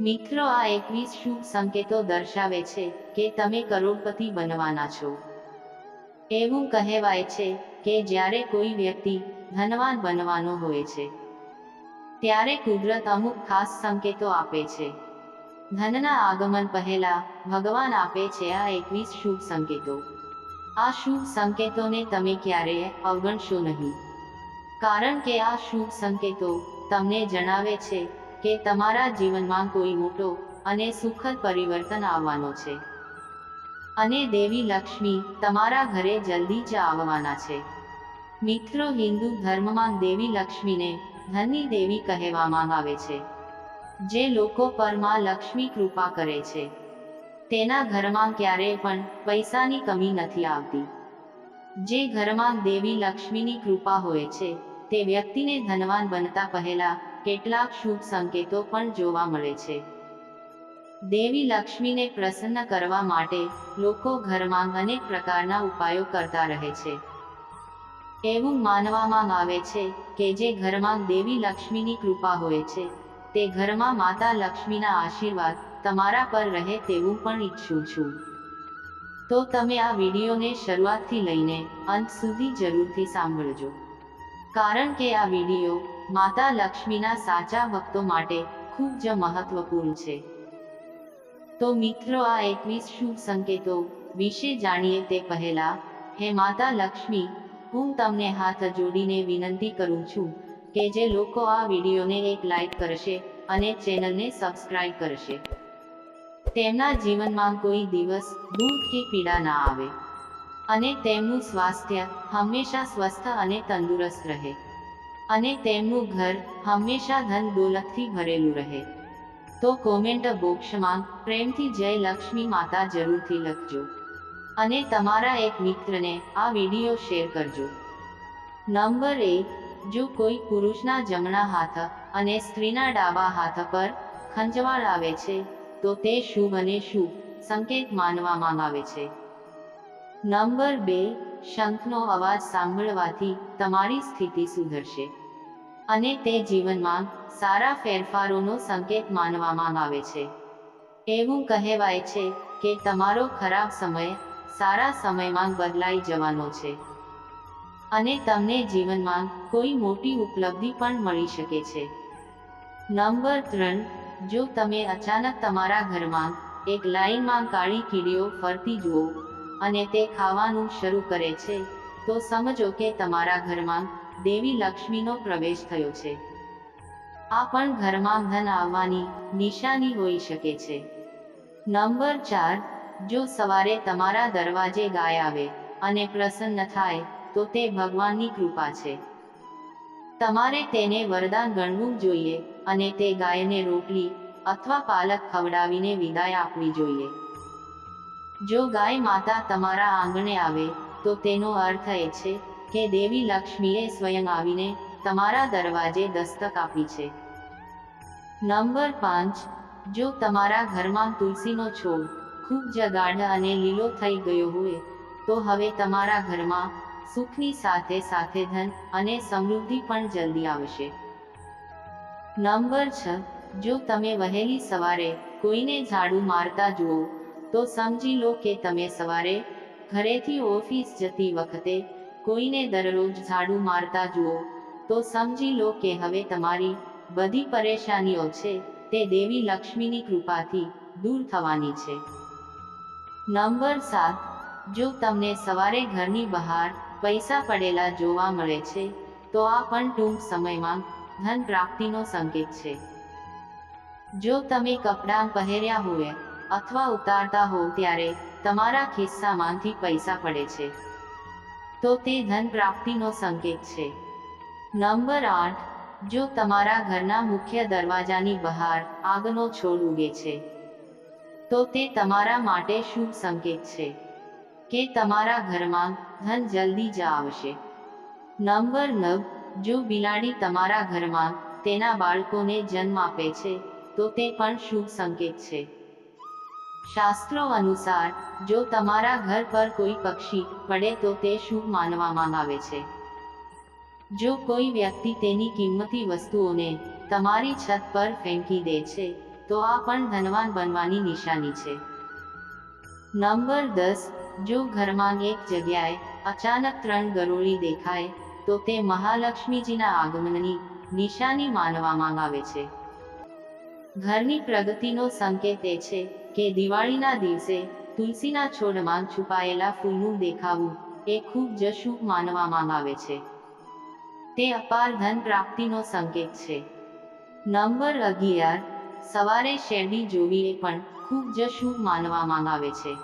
મિત્રો, આ એકવીસ શુભ સંકેતો દર્શાવે છે કે તમે કરોડપતિ બનવાના છો. એવું કહેવાય છે કે જ્યારે કોઈ વ્યક્તિ ધનવાન બનવાનો હોય છે, ત્યારે કુદરત અમુક ખાસ સંકેતો આપે છે. ધનના આગમન પહેલા ભગવાન આપે છે આ એકવીસ શુભ સંકેતો. આ શુભ સંકેતોને તમે ક્યારેય અવગણશો નહીં. કારણ કે આ શુભ સંકેતો તમને જણાવે છે કે તમારા જીવનમાં કોઈ મોટો અને સુખદ પરિવર્તન આવવાનો છે. અને દેવી લક્ષ્મી તમારા ઘરે જલ્દી જ આવવાના છે. મિત્રો, હિન્દુ ધર્મમાં દેવી લક્ષ્મીને ધનની દેવી કહેવામાં આવે છે. જે લોકો પરમાં લક્ષ્મી કૃપા કરે છે. તેના ઘરમાં ક્યારેય પણ પૈસાની કમી નથી આવતી. જે ઘરમાં દેવી લક્ષ્મીની કૃપા હોય છે, તે વ્યક્તિને ધનવાન બનતા પહેલા કેટલાક શુભ સંકેતો પણ જોવા મળે છે. દેવી લક્ષ્મીને પ્રસન્ન કરવા માટે લોકો ઘરમાં અનેક પ્રકારના ઉપાયો કરતા રહે છે. એવું માનવામાં આવે છે કે જે ઘરમાં દેવી લક્ષ્મીની કૃપા હોય છે, તે ઘરમાં માતા લક્ષ્મીના આશીર્વાદ તમારા પર રહે તેવું પણ ઈચ્છું છું. તો તમે આ વિડીયોને શરૂઆતથી લઈને અંત સુધી જરૂરથી સાંભળજો. કારણ કે આ વીડિયો માતા લક્ષ્મીના સાચા ભક્તો માટે ખૂબ જ મહત્વપૂર્ણ છે. તો મિત્રો, આ એકવીસ શુભ સંકેતો વિશે જાણીએ તે પહેલા, હે માતા લક્ષ્મી હું તમને હાથ જોડીને વિનંતી કરું છું કે જે લોકો આ વિડીયોને એક લાઈક કરશે અને ચેનલને સબસ્ક્રાઇબ કરશે. તેમના જીવનમાં કોઈ દિવસ દુઃખ કે પીડા ના આવે. અને તેમનું સ્વાસ્થ્ય હંમેશા સ્વસ્થ અને તંદુરસ્ત રહે. અને તેમનું ઘર હંમેશા ધન દોલતથી ભરેલું રહે. તો કોમેન્ટ બોક્સમાં પ્રેમથી જય લક્ષ્મી માતા જરૂરથી લખજો. અને તમારા એક મિત્રને આ વીડિયો શેર કરજો. નંબર એક, જો કોઈ પુરુષના જમણા હાથ અને સ્ત્રીના ડાબા હાથ પર ખંજવાળ આવે છે, તો તે શુભ અને શુભ સંકેત માનવામાં આવે છે. નંબર બે શંખનો અવાજ સાંભળવાથી તમારી સ્થિતિ સુધરશે. અને તે જીવનમાં સારા ફેરફારોનો સંકેત માનવામાં આવે છે. એવું કહેવાય છે કે તમારો ખરાબ સમય સારા સમયમાં બદલાઈ જવાનો છે. અને તમને જીવનમાં કોઈ મોટી ઉપલબ્ધિ પણ મળી શકે છે. નંબર ત્રણ, જો તમે અચાનક તમારા ઘરમાં એક લાઈનમાં કાળી કીડીઓ ફરતી જુઓ અને તે ખાવાનું શરૂ કરે છે, તો સમજો કે તમારા ઘરમાં દેવી લક્ષ્મીનો પ્રવેશ થયો છે. આ પણ ઘરમાં ધન આવવાની નિશાની હોઈ શકે છે. નંબર ચાર, જો સવારે તમારા દરવાજે ગાય આવે અને પ્રસન્ન થાય, તો તે ભગવાનની કૃપા છે. તમારે તેને વરદાન ગણવું જોઈએ અને તે ગાયને રોટલી અથવા પાલક ખવડાવીને વિદાય આપવી જોઈએ. જો ગાય માતા તમારા આંગણે આવે, તો તેનો અર્થ એ છે કે દેવી લક્ષ્મીએ સ્વયં આવીને તમારા દરવાજે દસ્તક આપી છે. નંબર પાંચ. જો તમારા ઘરમાં તુલસીનો છોડ ખૂબ જ ગાઢ અને લીલો થઈ ગયો હોય, તો હવે તમારા ઘરમાં સુખની સાથે સાથે ધન અને સમૃદ્ધિ પણ જલ્દી આવશે. નંબર છ. જો તમે વહેલી સવારે કોઈને ઝાડુ મારતા જુઓ તો સમજી લો કે તમે સવારે ઘરેથી ઓફિસ જતી વખતે કોઈને દરરોજ ઝાડુ મારતા જુઓ, તો સમજી લો કે હવે તમારી બધી પરેશાનીઓ છે, તે દેવી લક્ષ્મીની કૃપાથી દૂર થવાની છે. નંબર સાત, જો તમને સવારે ઘરની બહાર પૈસા પડેલા જોવા મળે છે, તો આ પણ ટૂંક સમયમાં ધન પ્રાપ્તિનો સંકેત છે. જો તમે કપડાં પહેર્યા હોય અથવા ઉતારતા હોવ ત્યારે તમારા ખિસ્સામાંથી પૈસા પડે છે. તો તે ધન પ્રાપ્તિનો સંકેત છે. નંબર આઠ. જો તમારા ઘરના મુખ્ય દરવાજાની બહાર આગનો છોડ ઉગે છે, તો તે તમારા માટે શુભ સંકેત છે કે તમારા ઘરમાં ધન જલ્દી જ આવશે. નંબર નવ. જો બિલાડી તમારા ઘરમાં તેના બાળકોને જન્મ આપે છે, તો તે પણ શુભ સંકેત છે. શાસ્ત્રો અનુસાર, જો તમારા ઘર પર કોઈ પક્ષી પડે તો તે શુભ માનવામાં આવે છે? જો કોઈ વ્યક્તિ તેની કિંમતી વસ્તુઓને તમારી છત પર ફેંકી દે છે, તો આ પણ ધનવાન બનવાની નિશાની છે. નંબર દસ, જો ઘરમાં એક જગ્યાએ અચાનક ત્રણ ગરોળી દેખાય, તો તે મહાલક્ષ્મીજીના આગમનની નિશાની માનવામાં આવે છે. ઘરની પ્રગતિનો સંકેત એ છે કે દિવાળીના દિવસે તુલસીના છોડમાં છુપાયેલા ફૂલનું દેખાવું એ ખૂબ જ શુભ માનવામાં આવે છે. તે અપાર ધન પ્રાપ્તિનો સંકેત છે. નંબર અગિયાર, સવારે શેરડી જોવી એ પણ ખૂબ જ શુભ માનવામાં આવે છે.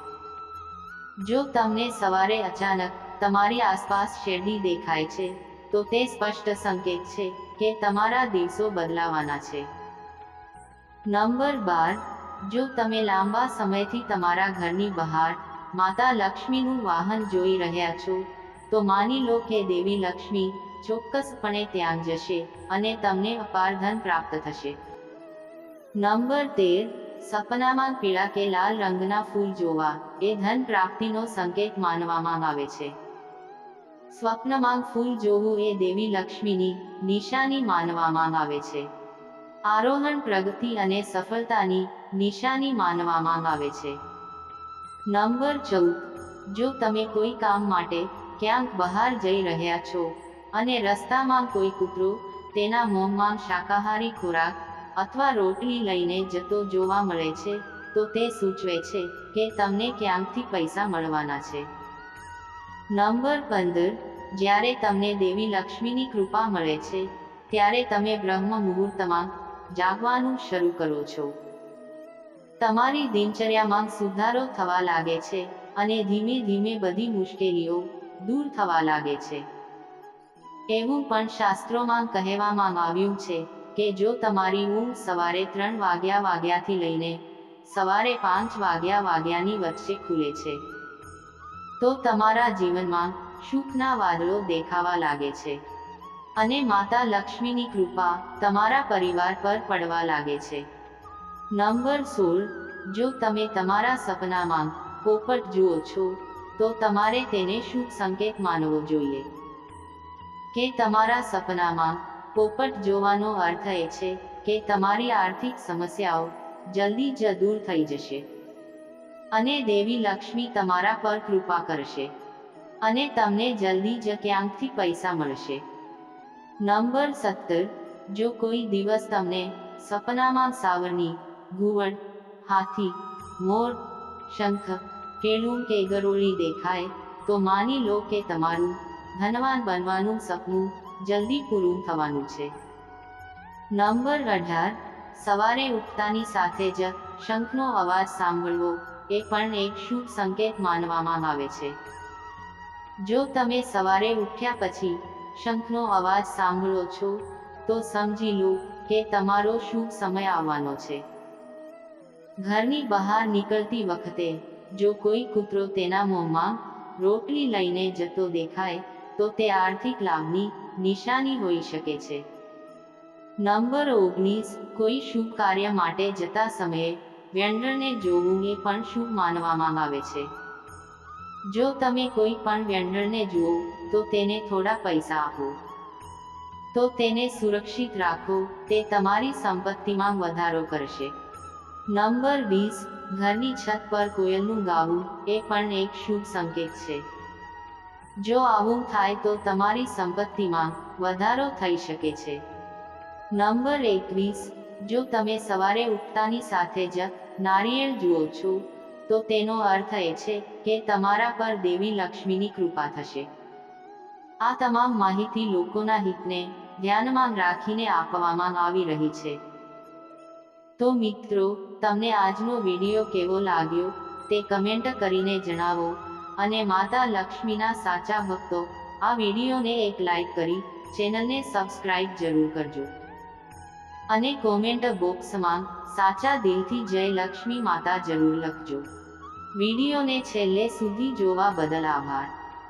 જો તમને સવારે અચાનક તમારી આસપાસ શેરડી દેખાય છે, તો તે સ્પષ્ટ સંકેત છે કે તમારા દિવસો બદલાવાના છે. નંબર બાર, જો તમે લાંબા સમયથી તમારા ઘરની બહાર માતા લક્ષ્મીનું વાહન જોઈ રહ્યા છો, તો માની લો કે દેવી લક્ષ્મી ચોક્કસપણે ત્યાં જશે અને તમને અપાર ધન પ્રાપ્ત થશે. નંબર તેર, સપનામાં પીળા કે લાલ રંગના ફૂલ જોવા, એ ધન પ્રાપ્તિનો સંકેત માનવામાં આવે છે. સ્વપ્નમાં ફૂલ જોવું એ દેવી લક્ષ્મીની નિશાની માનવામાં આવે છે. આરોહણ પ્રગતિ અને સફળતાની નિશાની માનવામાં આવે છે. નંબર ચૌદ. જો તમે કોઈ કામ માટે ક્યાંક બહાર જઈ રહ્યા છો અને રસ્તામાં કોઈ કૂતરો, તેના મોંમાં શાકાહારી ખોરાક અથવા રોટલી લઈને જતો જોવા મળે છે, તો તે સૂચવે છે કે તમને ક્યાંકથી પૈસા મળવાના છે. નંબર પંદર. જ્યારે તમને દેવી લક્ષ્મીની કૃપા મળે છે, ત્યારે તમે બ્રહ્મ મુહૂર્તમાં જાગવાનું શરૂ કરો છો. તમારી દિનચર્યામાં સુધારો થવા લાગે છે અને ધીમે ધીમે બધી મુશ્કેલીઓ દૂર થવા લાગે છે. એવું પણ શાસ્ત્રોમાં કહેવામાં આવ્યું છે કે જો તમારી ઊંઘ સવારે ત્રણ વાગ્યા વાગ્યાથી લઈને સવારે પાંચ વાગ્યા વાગ્યાની વચ્ચે ખુલે છે, તો તમારા જીવનમાં સુખના વાદળો દેખાવા લાગે છે. અને માતા લક્ષ્મીની કૃપા તમારા પરિવાર પર પડવા લાગે છે. નંબર સોળ. જો તમે તમારા સપનામાં પોપટ જુઓ છો, તો તમારે તેને શુભ સંકેત માનવો જોઈએ. કે તમારા સપનામાં પોપટ જોવાનો અર્થ એ છે કે તમારી આર્થિક સમસ્યાઓ જલ્દી જ દૂર થઈ જશે. અને દેવી લક્ષ્મી તમારા પર કૃપા કરશે. અને તમને જલ્દી જ ક્યાંકથી પૈસા મળશે. નંબર સત્તર, જો કોઈ દિવસ તમને સપનામાં સાવરણી, ઘુવડ, હાથી, મોર, શંખ કેળું કે ગરોળી દેખાય, તો માની લો કે તમારું ધનવાન બનવાનું સપનું જલ્દી પૂરું થવાનું છે. નંબર અઢાર, સવારે ઉઠતાની સાથે જ શંખનો અવાજ સાંભળવો એ પણ એક શુભ સંકેત માનવામાં આવે છે. જો તમે સવારે ઉઠ્યા પછી શંખનો અવાજ સાંભળો છો, તો સમજી લો કે તમારો શુભ સમય આવવાનો છે. ઘરની બહાર નીકળતી વખતે, જો કોઈ કૂતરો તેના મોંમાં રોટલી લઈને જતો દેખાય, તો તે આર્થિક લાભની નિશાની હોઈ શકે છે. નંબર ઓગણીસ, કોઈ શુભ કાર્ય માટે જતા સમયે વ્યંડળને જોવું એ પણ શુભ માનવામાં આવે છે. જો તમે કોઈ પણ વ્યંડળને જુઓ, તો તેને થોડા પૈસા આપો. તો તેને સુરક્ષિત રાખો, તે તમારી સંપત્તિમાં વધારો કરશે. નંબર વીસ, ઘરની છત પર કોયલનું ગાવું, એ પણ એક શુભ સંકેત છે. જો આવું થાય તો તમારી સંપત્તિમાં વધારો થઈ શકે છે. નંબર એકવીસ, જો તમે સવારે ઉઠતાની સાથે જ નારિયેળ જુઓ છો તો તેનો અર્થ એ છે કે તમારા પર દેવી લક્ષ્મીની કૃપા થશે. આ તમામ માહિતી લોકોના હિતને ધ્યાનમાં રાખીને આપવામાં આવી રહી છે. તો મિત્રો, તમને આજનો વીડિયો કેવો લાગ્યો તે કમેન્ટ કરીને જણાવો અને માતા લક્ષ્મીના સાચા ભક્તો આ વિડીયોને એક લાઈક કરી ચેનલને સબસ્ક્રાઇબ જરૂર કરજો. અને કોમેન્ટ બોક્સમાં, સાચા દિલથી જય લક્ષ્મી માતા જરૂર લખજો. વિડીયોને છેલ્લે સુધી જોવા બદલ આભાર.